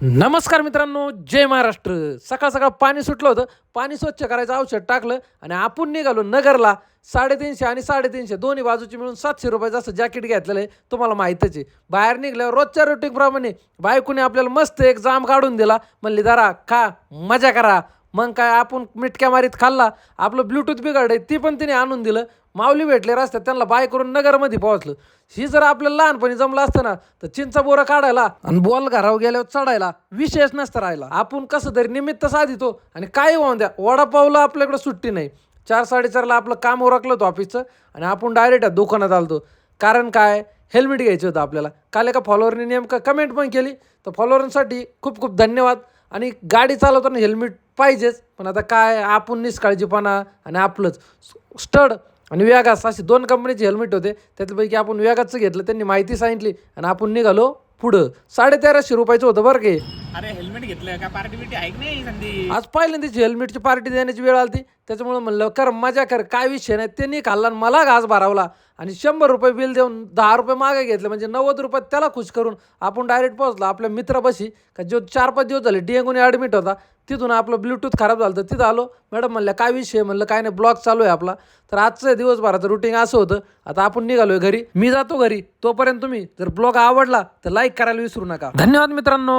नमस्कार मित्रांनो जय महाराष्ट्र. सकाळ सकाळ पाणी सुटलं होतं. पाणी स्वच्छ करायचं औषध टाकलं आणि आपण निघालो नगरला. साडेतीनशे आणि साडेतीनशे दोन्ही बाजूची मिळून सातशे रुपयाचं असं जॅकेट घेतलेलं आहे तुम्हाला माहीतच आहे. बाहेर निघल्यावर रोजच्या रुटीनप्रमाणे बायकोने आपल्याला मस्त एक जाम काढून दिला. म्हणली जरा खा मजा करा. मग काय आपण मिटक्या मारीत खाल्ला आपलं ब्लूटूथ बिघडलं ती पण तिने आणून दिलं. माऊली भेटले रस्त्यात त्यांना बाय करून नगरमध्ये पोहोचलं. ही जर आपल्याला लहानपणी जमलं असतं ना तर चिंचा बोरं काढायला आणि बॉल घरावर गेल्यावर चढायला विशेष नसतं राहिला. आपण कसं तरी निमित्त साधितो आणि काय होऊन द्या वडापावला आपल्याकडे सुट्टी नाही. चार साडेचारला आपलं काम उरकलं होतं ऑफिसचं आणि आपण डायरेक्ट दुकानात आलतो. कारण काय? हेल्मेट घ्यायचं होतं आपल्याला. काल एका फॉलोअरने नेमकं कमेंट पण केली. तर फॉलोअरांसाठी खूप खूप धन्यवाद. आणि गाडी चालवताना हेल्मेट पाहिजेच पण आता काय आपण निष्काळजीपणा आणि आपलंच. स्टड आणि वेगास असे दोन कंपनीचे हेल्मेट होते त्यातल्यापैकी आपण वेगाचं घेतलं त्यांनी माहिती सांगितली आणि आपण निघालो पुढं. साडेतेराशे रुपयाचं होतं बरं के अरे हेल्मेट घेतलं का? पार्टी बिटी आहे की नाही संधी आज पहिल्यांदाची हेल्मेटची पार्टी देण्याची वेळ आली त्याच्यामुळे म्हणलं कर मजा कर काय विषय नाही. त्यांनी खाल्ला आणि मला घास भरावला. आणि शंभर रुपये बिल देऊन दहा रुपये मागे घेतले. म्हणजे नव्वद रुपयात त्याला खुश करून आपण डायरेक्ट पोहोचलो. आपल्या मित्रापाशी का जो चार पाच दिवस झाले डेंगूने ॲडमिट होता. तिथून आपलं ब्लूटूथ खराब झालं. तर तिथं आलो. मॅडम म्हणलं काय विषय? म्हणलं काय नाही ब्लॉग चालू आहे आपला. तर आजचं दिवसभराचं रुटीन असं होतं. आता आपण निघालोय घरी. मी जातो घरी. तोपर्यंत तुम्ही जर ब्लॉग आवडला तर लाईक करायला विसरू नका. धन्यवाद मित्रांनो.